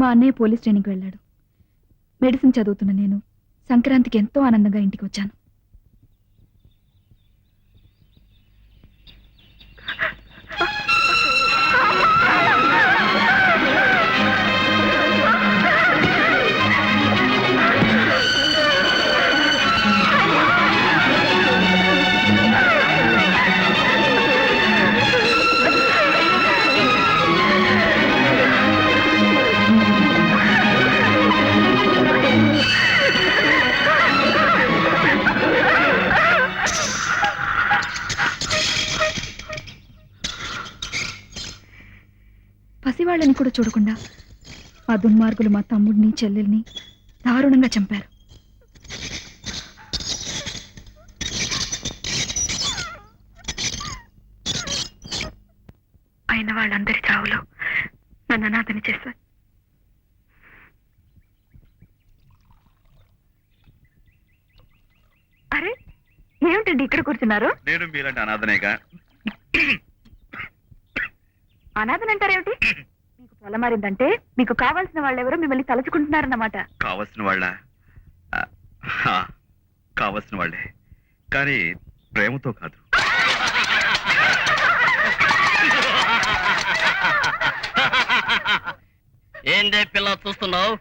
మా అన్నయ్య పోలీస్ ట్రైనింగ్కి వెళ్ళాడు. మెడిసిన్ చదువుతున్న నేను. సంక్రాంతికి ఎంతో ఆనందంగా ఇంటికి వచ్చాను. కూడా చూడకుండా ఆ దుర్మార్గులు మా తమ్ముడిని చెల్లెల్ని దారుణంగా చంపారు. అయిన వాళ్ళందరి చావులో నన్ను అనాథని చేశారు. అరే ఏమిటండి ఇక్కడ కూర్చున్నారు? నేను మీలాంటి అనాథనేగా? అనాథనంటారేమిటి? మీకు పొలమారిందంటే మీకు కావాల్సిన వాళ్ళెవరో మిమ్మల్ని తలుచుకుంటున్నారన్నమాట. కావలసిన వాళ్ళ? కావలసిన వాళ్ళే. కానీ ప్రేమతో కాదు. ఏందే పిల్ల చూస్తున్నావు?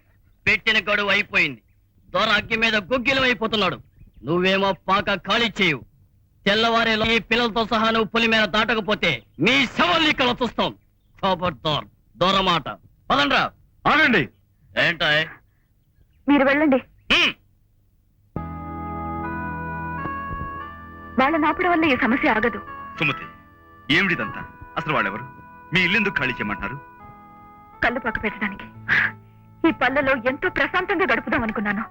పెట్టిన గడువు అయిపోయింది. దొర అగ్గి మీద గుగ్గిలం అయిపోతున్నాడు. నువ్వేమో పాక ఖాళీ చేయు. తెల్లవారేలో ఈ పిల్లలతో సహా నువ్వు పులి మీద దాటకపోతే మీ శవాల్ని ఇక్కడ చూస్తాం. ఖబర్దార్. దొర మాట పదండ్రా. ఆగండి. ఏంటాయ్? మీరు వెళ్ళండి. హ్మ్. వాళ్ళని ఆపడం వల్ల ఈ సమస్య ఆగదు. సుమతి ఏమిటిదంతా? అసలు వాళ్ళెవరు? మీ ఇల్లెందుకు ఖాళీ చేయమంటున్నారు? కళ్ళు పక్క పెట్టడానికి. ఈ పల్లెలో ఎంతో ప్రశాంతంగా గడుపుదాం అనుకున్నాను.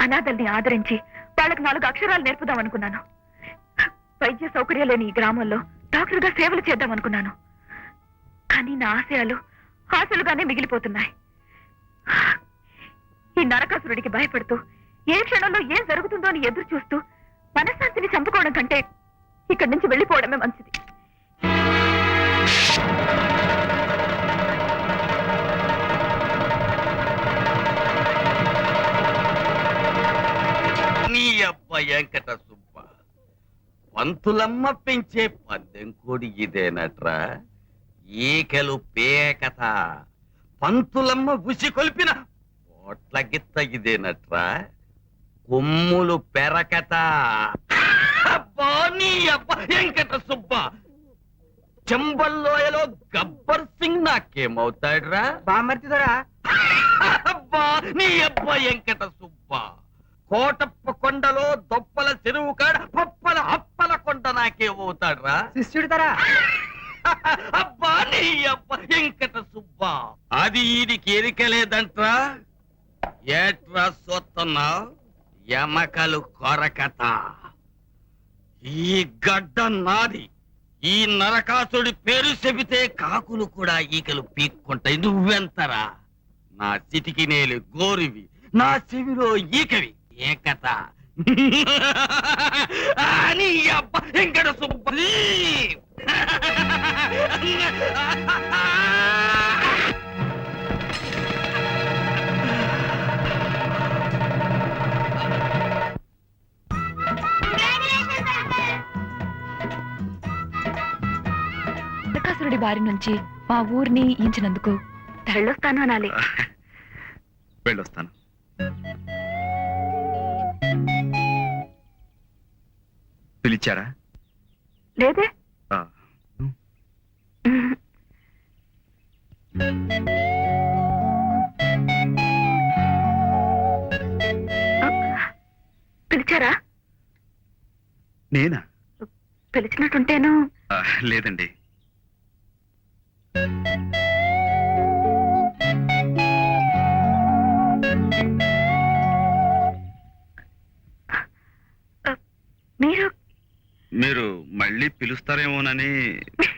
అనాథల్ని ఆదరించి వాళ్ళకి నాలుగు అక్షరాలు నేర్పుదాం అనుకున్నాను. వైద్య సౌకర్యం లేని ఈ గ్రామంలో డాక్టర్గా సేవలు చేద్దాం అనుకున్నాను. కానీ నా ఆశయాలు ఆశలుగానే మిగిలిపోతున్నాయి. ఈ నరకాసురుడికి భయపడుతూ ఏ క్షణంలో ఏం జరుగుతుందో అని ఎదురు చూస్తూ మనశ్శాంతిని చంపుకోవడం కంటే ఇక్కడి నుంచి వెళ్ళిపోవడమే మంచిది. నీ అబ్బ వెంకట సుబ్బ పంతులమ్మ పెంచే పందెం కోడి ఇదేనట్రా? ఈకలు పేకత. పంతులమ్మ ఉసి కొలిపిన. పోట్ల గిత్త ఇదేనట్రా? కొమ్ములు పెరకత. వెంకట సుబ్బ. చెంబల్లోయలో గబ్బర్ సింగ్ నాకేమవుతాడ్రా? బామర్తిదరా అబ్బా నీ అబ్బ వెంకట సుబ్బ. కోటప్ప కొండలో దొప్పల చెరువు కాడ పప్పల అప్పల కొండ నాకే పోతాడ్రా శిష్యుడితరా అబ్బా నీ అబ్బ వెంకట సుబ్బ. అది ఈడికి ఎరికలేదంట్రా ఏట్రా సొత్తన్నావు? ఎమకలు కొరకత. ఈ గడ్డ నాది. ఈ నరకాసుడి పేరు చెబితే కాకులు కూడా ఈకలు పీక్కుంటాయి. నువ్వెంతరా? నా చిటికి నేలు గోరివి నా చెవిలో ఈకవి. ఏకత అని అబ్బ వెంకట సుబ్బలి నరకాసురుడి బారి నుంచి మా ఊరిని ఈంచినందుకు వెళ్ళొస్తాను అనాలి. వెళ్ళొస్తాను. పిలిచారా? లేదే ఆ, పిలిచారా? నేనా? పిలిచినట్టుంటేను. లేదండి. మీరు మీరు మళ్ళీ పిలుస్తారేమోనని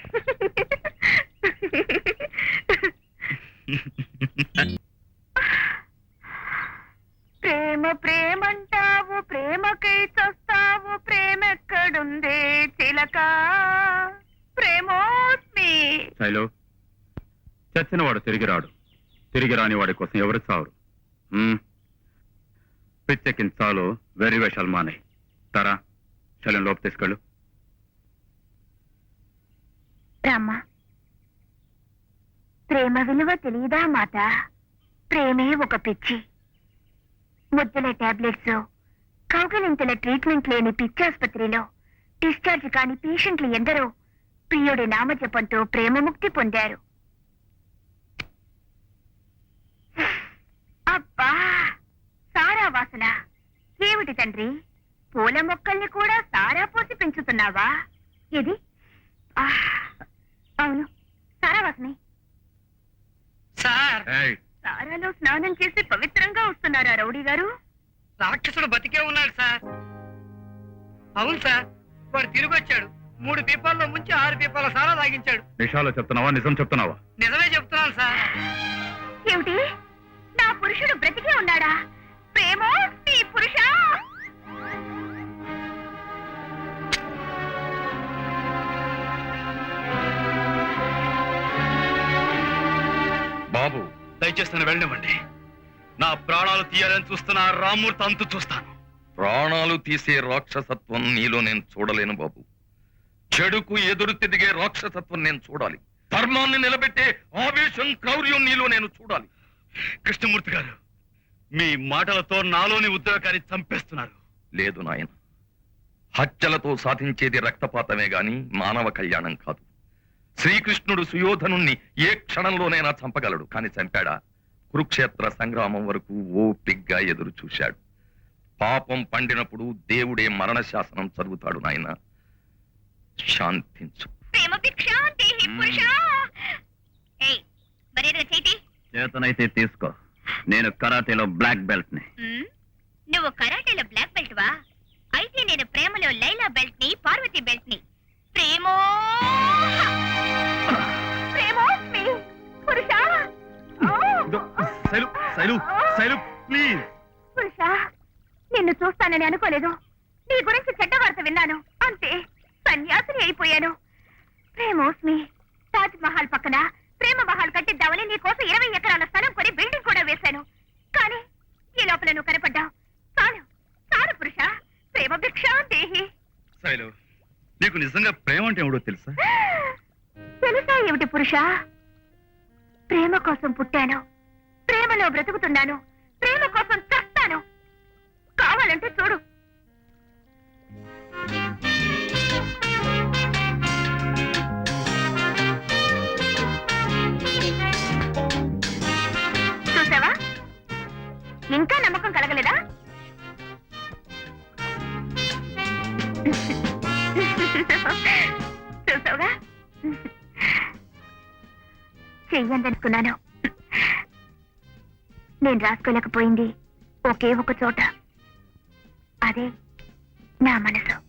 ప్రేమ ప్రేమంటావు ప్రేమకై చస్తావు ప్రేమెక్కడుందే చిలక. ప్రేమోస్మి. శైలు చచ్చినవాడు తిరిగి రాడు. తిరిగి రాని వాడి కోసం ఎవరు చావరు. పిచ్చెక్కిన చాలు వెరీ వేషాలు మానే తరా చలం లోపు తీసుకెళ్ళు. రామ్మా. ప్రేమ విలువ తెలియదా మాట ప్రేమే ఒక పిచ్చి. ముద్దుల టాబ్లెట్స్ కౌకలింతల ట్రీట్మెంట్ లేని పిచ్చి ఆసుపత్రిలో డిశ్చార్జ్ కాని పేషెంట్లు ఎందరో ప్రియుడి నామజపంతో ప్రేమముక్తి పొందారు. అబ్బా! సారా వాసన. ఏమిటి తండ్రి? పూల మొక్కల్ని కూడా సారా పోసి పెంచుతున్నావా? ఇది అవును. సార్. ఏయ్, సారాలో స్నానం చేసి పవిత్రంగా వస్తున్నారా రౌడీ గారు? రాక్షసుడు బతికే ఉన్నాడు సార్. అవును సార్ వాడు తిరిగి వచ్చాడు మూడు పీపాల్లో ముంచి ఆరు పీపాల సారా తాగించాడు నిషాలో చెప్తున్నావా? నిజం చెప్తున్నావా? నిజమే చెప్తున్నాను సార్. ఏమిటి? నా పురుషుడు బ్రతికే ఉన్నాడా? నన్ను వెళ్ళనివ్వండి. నా ప్రాణాలు తీయాలని చూస్తున్న రామూర్తి అంతు చూస్తాను. ప్రాణాలు తీసే రాక్షసత్వం నీలో నేను చూడలేను బాబు. చెడుకు ఎదురు తిరిగే రాక్షసత్వం నేను చూడాలి. ధర్మాన్ని నిలబెట్టే ఆవేశం క్రౌర్యం నీలో నేను చూడాలి. కృష్ణమూర్తి గారు మీ మాటలతో నాలోని ఉద్యోగాన్ని చంపేస్తున్నారు. లేదు నాయన. హత్యలతో సాధించేది రక్తపాతమే గాని మానవ కళ్యాణం కాదు. శ్రీకృష్ణుడు సుయోధనుణ్ణి ఏ క్షణంలోనైనా చంపగలడు. కాని చంపాడా? కురుక్షేత్ర సంగ్రామం వరకు ఓపిగ్గా ఎదురు చూశాడు. పాపం పండినప్పుడు దేవుడే మరణ శాసనం చదువుతాడు నాయన. శాంతించు. చేతనైతే తీసుకో. నేను కరాటేలో బ్లాక్ బెల్ట్ని నువ్వు కరాటేలో బ్లాక్ బెల్ట్ వా అయితే నేను ప్రేమలో లైలా బెల్ట్ని పార్వతి బెల్ట్ని ప్రేమో! శైలు శైలు శైలు ప్లీజ్ పురుషా నిన్ను చూస్తానని అనుకోలేదు. నీ గురించి చెడ్డ వార్త విన్నాను. అంతే సన్యాసిని అయిపోయాను. ప్రేమోస్మి తాజ్ మహల్ పక్కన ప్రేమ మహల్ కట్టిద్దామని నీ కోసం ఇరవై ఎకరాల స్థలం కొని బిల్డింగ్ కూడా వేశాను. కానీ ఈ లోపల నువ్వు కనపడ్డావు. చాలు చాలు పురుష. ప్రేమ భిక్ష దేహి. శైలు నీకు నిజంగా ప్రేమ అంటే ఏమిటో తెలుసా? తెలుసా ఏమిటి పురుష? ప్రేమ కోసం పుట్టాను. ప్రేమలో బ్రతుకుతున్నాను. ప్రేమ కోసం చస్తాను. కావాలంటే చూడు. చూసావా? ఇంకా నమ్మకం కలగలేదా? చూసావుగా? చెయ్యందనుకున్నాను నేను రాసుకోలేకపోయింది. ఒకే ఒక చోట. అదే నా మనసు.